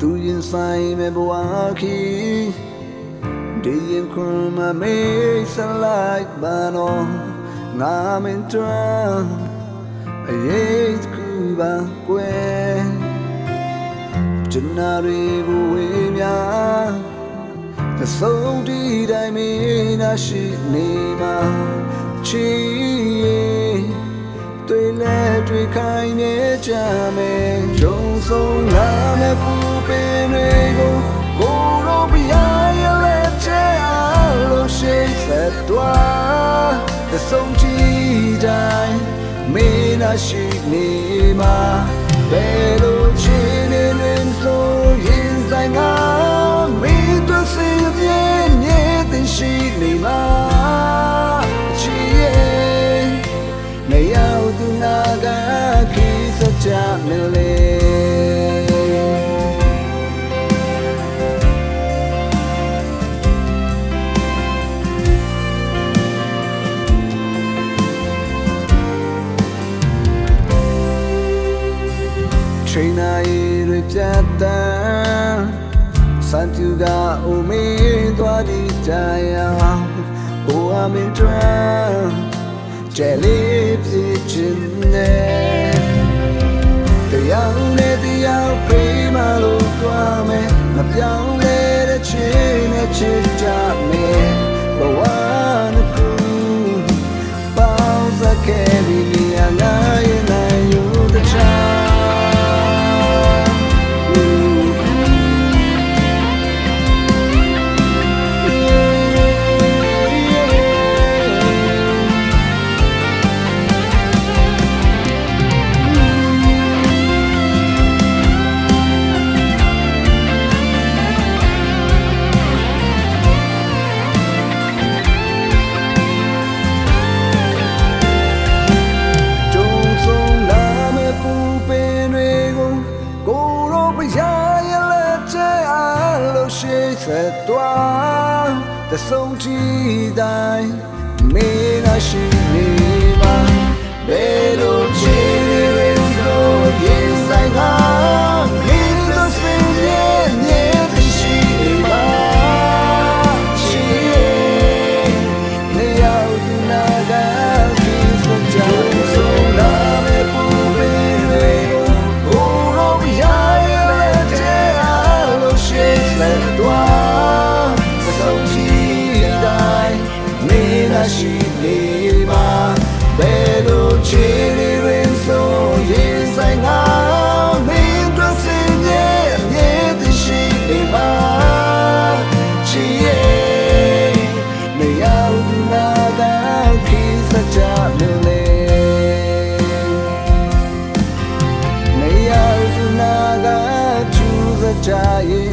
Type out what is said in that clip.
သူရင်ဆိုင်မဲ့ဘဝခီဒီရင်ခွန်မမေးစလိုက်ပါနော်ငါမင်းတွန်းအေးကူပါကွယ်ကျွန်နာတွေကိုဝေးများသဆုံးဒီတိုင်းမင်းနာရှိနေမှာချီတွေ့လဲတွေ့ခိုင်းနေကြမယ်ဂျုံဆုံးလာမဲ့ပူ သွားသဆုံးဒီတိုင်းမင်းနာရှိနေမှာဘယ်လိုချင်နေလဲဆိုရင်ဆိုင်ငါမင်းတို့စီပြင်းနေတဲ့ရှိနေမှာချီရဲ့နေရောက်သူနာကခိစကြမလဲ ချိန်နိုင်ရပြတ်တန်းစံတူကအိုမင်းသွားဒီတရားဘိုးအမင်းတွန်းကျဲလေးဖြစ်ခြင်းနဲ့ အားလို့ရှိဆက်သွားတဆုံးချီတိုင်းမင်းကရှိနေမှာဘယ် trying